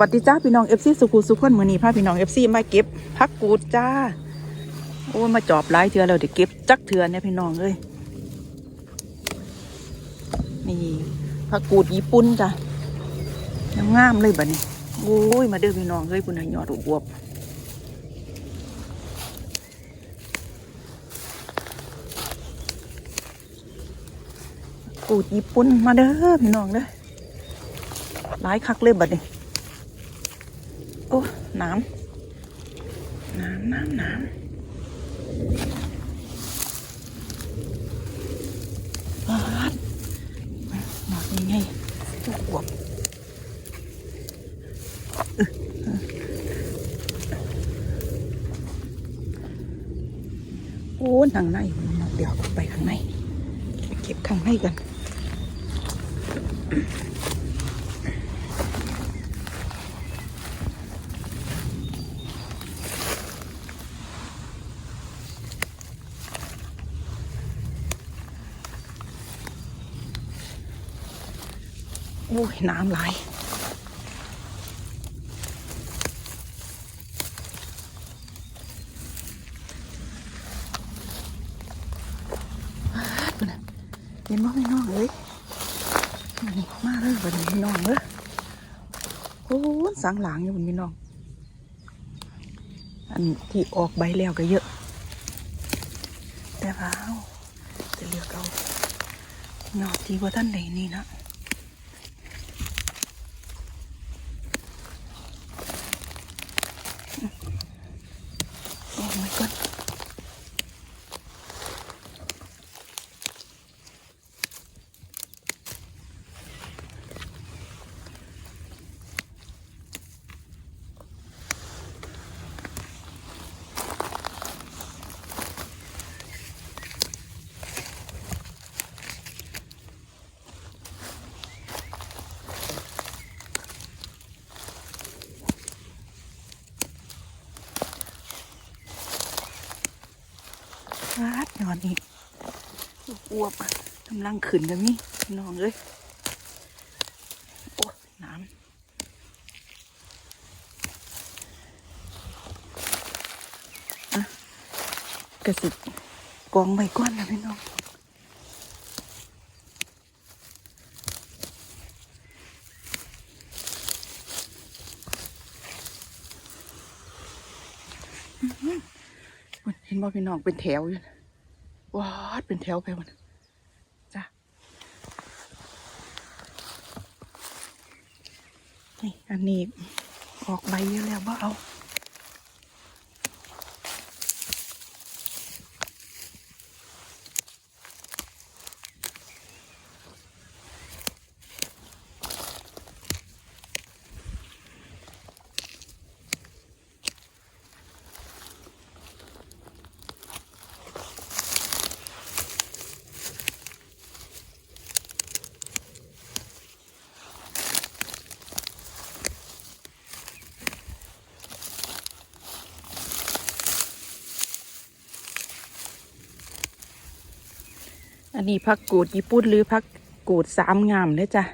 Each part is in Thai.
วัสดีจ้าพี่น้องเอฟซีสุขุสุขคนมือนี้พาพี่น้องเอฟซีมาเก็บพักกูดจ้า โอ้ยมาจอบหลายเถื่อแล้วเดี๋ยวเก็บจักเถื่อเนี่ยพี่น้องเลยนี่พักกูดญี่ปุ่นจ้างามเลยบัดนี้โอ้ยมาเด้อพี่น้องเลยปุ่นหยอดอวบกูดญี่ปุ่นมาเด้อพี่น้องเด้อหลายคักเลยบัดนี้ น้ำน้ำน้ำน้ำปาดหมอกยังไงอวบๆโอ้ทางในเดี๋ยวไปข้างใน ไปเก็บข้างในกัน อุ้ยน้ำไหลปาดพุ่นน่ะเห็นบ่พี่น้องเอ้ยมานี่มาเลยบัดนี้พี่น้องเอ้ยโอ้สังหลังอยู่บนพี่น้อง อันที่ออกใบแล้วก็เยอะ แต่ว่าเอาจะเลือกเอายอดที่ว่าท่านใดนี่นะ โอ้ my god ฟาดนอนนี่อ้ วบอะกำลังขึ้นกันนี่น้องเอ้ยโอ้น้ำอะกระสิกองใบก้อนนะพี่น้องเห็นบ่พี่น้องเป็นแถวอยู่นะว้าดเป็นแถวไปหมดจ้ะนี่ อันนี้ออกใบเยอะแล้วบ่เอา อันนี้พักกูดญี่ปุ่นหรือพักกูดสามงามเลยจ้ะ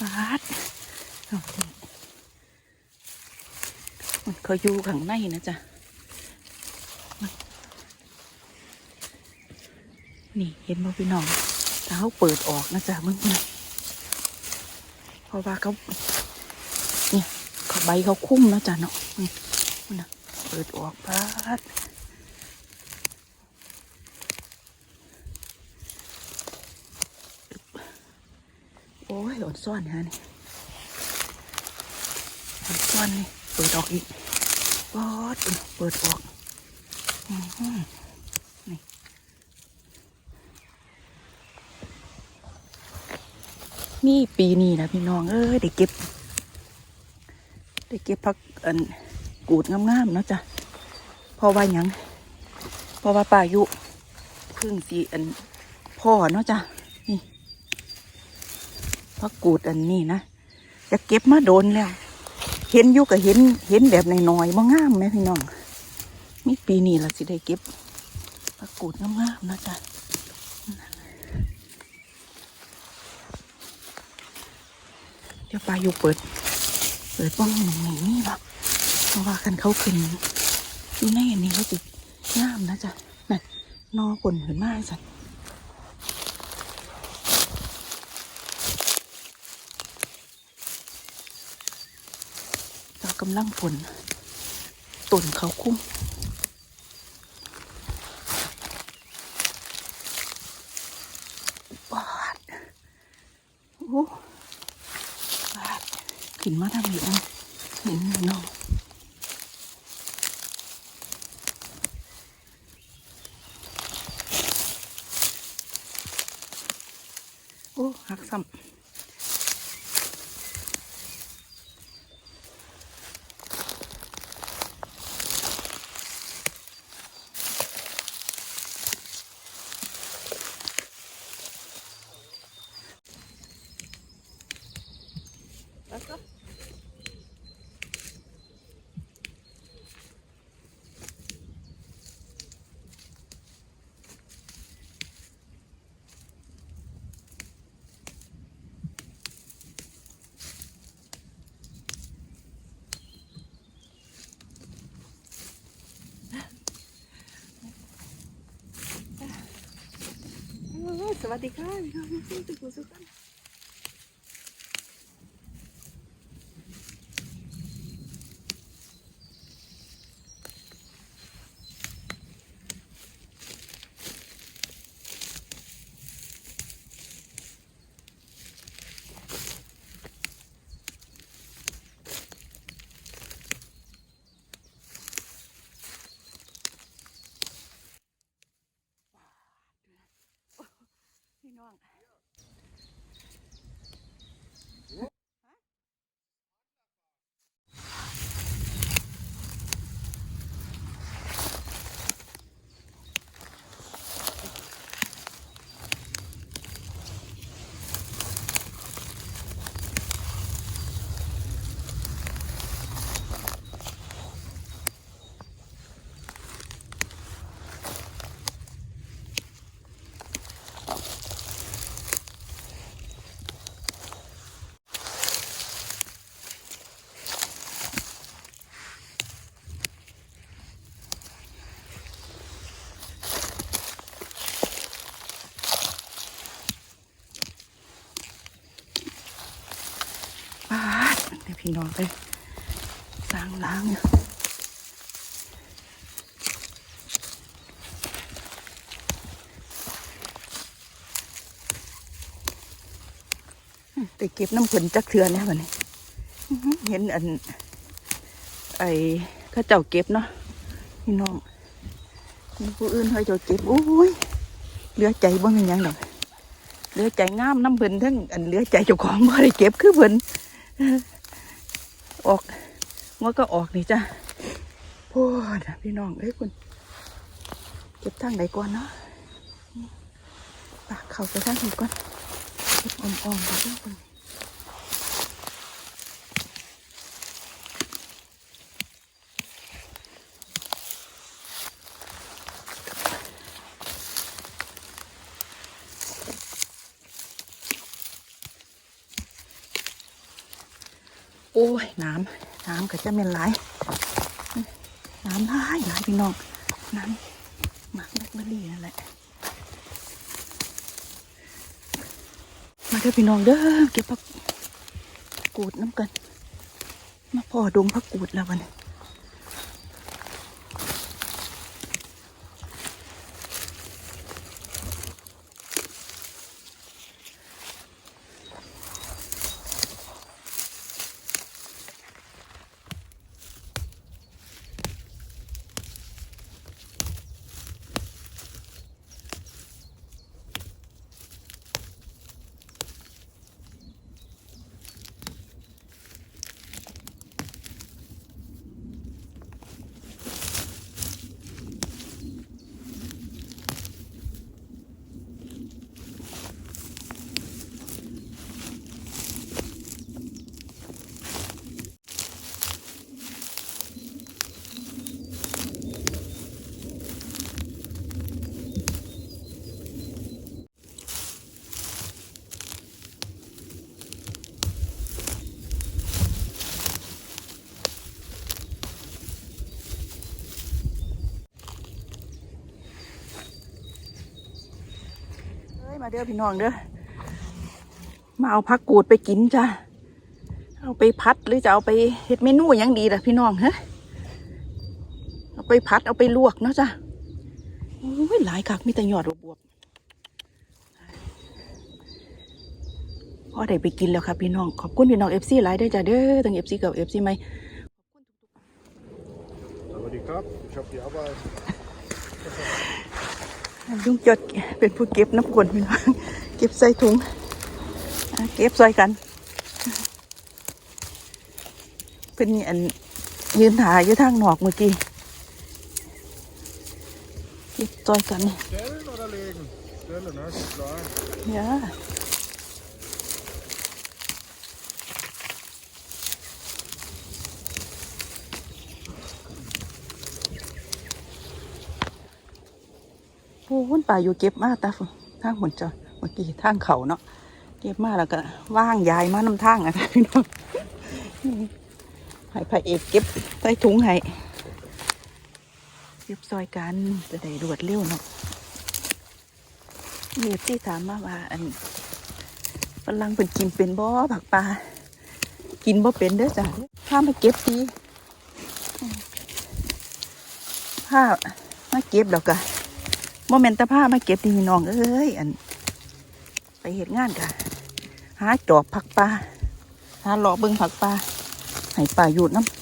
ฟาดมันเขาอยู่ข้างในนะจ๊ะ นี่เห็นบ่พี่น้องถ้าเขาเปิดออกนะจ๊ะมึงนี่เพราะว่าเขาเนี่ยเขาใบเขาคุ้มนะจ๊ะเนาะนี่มันนะเปิดออกฟาด โอ้ยอ่อนซ่อนฮะนี่อ่อนซ่อนนี่ เปิดออกอีกปอดเปิดออกนี่นี่ปีนี้นะพี่น้องเอ้ยได้เก็บได้เก็บพักอันกูดงามๆเนาะจ้ะเพราะว่ายังเพราะว่าป่ายุพึ่งสีอันพ่อเนาะจ้ะนี่ พักกูดอันนี้นะจะเก็บมาโดนแล้ว เห็นอยู่ก็เห็นเห็นแบบน้อยๆบ่งามไหมพี่น้องมีปีนี้ละสิได้เก็บผักกูดงามๆนะจ๊ะเดี๋ยวปลาอยู่เปิด เปิดบ้องหนึ่งหนึ่งนี่หรอกเพราะว่ากันเขาขึ้นอยู่ในอันนี้เขาจิงามนะจ๊ะนั่นนอผลเห็นมากสันเกำลังผลต้นเขาคุ้มบาดโอ้บาดกินมาทำอีกนะเห็นหน้องโอ้หักซ้ำ แล้วก็สวัสดีค่ะพี่น้องทุกคนทุกคนพี่น้องปาดเดี๋ยว พี่น้องไปสร้างล้างเนี่ยไปเก็บน้ำผลจักเทือเนี่ยวันนี้อื้อหือเห็นอัน ไอ้เข้าเจ้าเก็บเนาะพี่น้องมีผู้อื่นเขาเจ้าเก็บโอ้ยเหลือใจบ่มีหยังดอกเหลือใจงามน้ำเพิ่นทั้งอันเหลือใจเจ้าของบ่ได้เก็บคือเพิ่น ออกมันก็ออกนี่จ้ะโอ้ยพี่น้องเอ้ยคุณเก็บทางไหนก่อนเนาะปากเข่าไปทางไหนก่อนเก็บอ่อมๆไปเด้อคุณ โอ้ยน้ำน้ำก็จะเป็นหลายน้ำหลายหลายพี่น้องน้ำหมักแบคเตอรี่นั่นแหละมาเด้อพี่น้องเด้อเก็บผักกูดน้ำกันมาพอดงผักกูดแล้ววันนี้ มาเด้อพี่น้องเด้อมาเอาผักกูดไปกินจ้ะเอาไปพัดหรือจะเอาไปเฮ็ดเมนูยังดีล่ะพี่น้องฮะเอาไปพัดเอาไปลวกเนาะจ้ะโอ้ยหลายคักมีแต่ยอดบวบๆพอได้ไปกินแล้วครับพี่น้องขอบคุณพี่น้องเอฟซีหลายเด้อจ้ะเด้อทั้งเอฟซีกับเอฟซีไหม Sawadee krap, ich hab die Arbeit. ลุงจดเป็นผู้เก็บน้ำกวนพี่น้องเก็บใส่ถุงอะเก็บใส่กัน เป็นอันยืนหาอยู่ทางนอกเมื่อกี้เก็บซอยกัน Stellen oder legen? Stellen, ne? Ist klar. อย่าโอ้ หุ่นป่าอยู่เก็บมาตาฝนทางหมุนจอเมื่อกี้ทางเขาเนาะเก็บมาแล้วก็ว่างยายมานำทางอะพี่น้องให้พระเอกเก็บใส่ถุงให้เก็บซอยกันจะได้รวดเร็วเนาะเมียที่ถามมาว่า อันฝรั่งเป็นกินเป็นบ่อผักปลากินบ่เป็นเด้อจ้ะถ้ามาเก็บทีผ้ามาเก็บแล้วก็ โมเมนต์ผ้ามาเก็บดีน้องเอ้ยอัน ไปเหตุงานกะหาจอบผักปลาหาหลอเบิ่งผักปลาให้ปลาหยุดน้ำ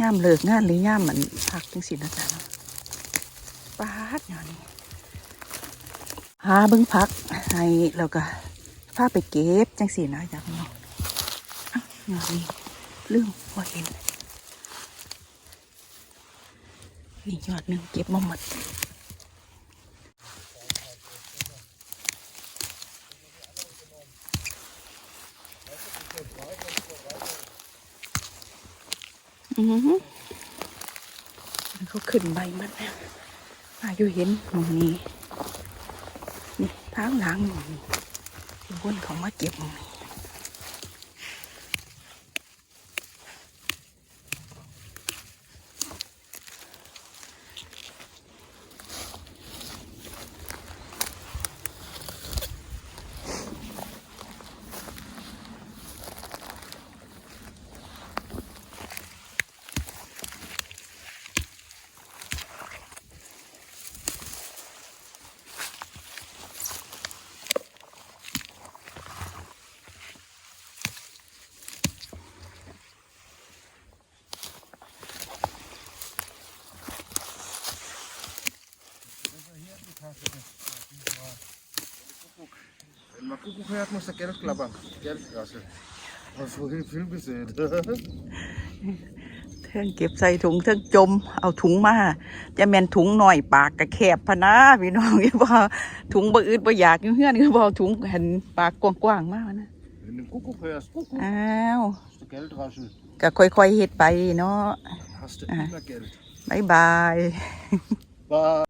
ย่ามเลิกงานหรือย่ามเหมันผักจังสินะจ๊ะเนาะปาดอย่างนี้หาเบิ้งพักให้แล้วก็พาไปเก็บจังสีนะจากเนาะอะอย่างนี้ลืมว่าเห็น นี่ยอดหนึ่งเก็บมาหมดอือเขาขึ้นใบมันแล้วอายุเห็นหนูนี้นี่ทางหลังหนูนี่ที่วนเขามาเก็บหนูนี่ Wenn man Kuckuck hört, muss der Geld klappern. Geldkasse. Was vorhin Film gesehen. เทิงเก็บใส่ถุงเทิงจม เอาถุงมาจะแม่นถุงหน่อยปากกระแคบพะนะพี่น้องอย่าบ่ถุงบ่อืดบ่อยากอยู่เฮือนก็บ่เอาถุงเห็นปากกว้างๆมากนะ Wenn du Kuckuck hörst, Kuckuck, อ้าว hast du Geldraschel. ก็ค่อยๆเฮ็ดไปเนาะ Hast du Ah. immer Geld. บายบาย Bye.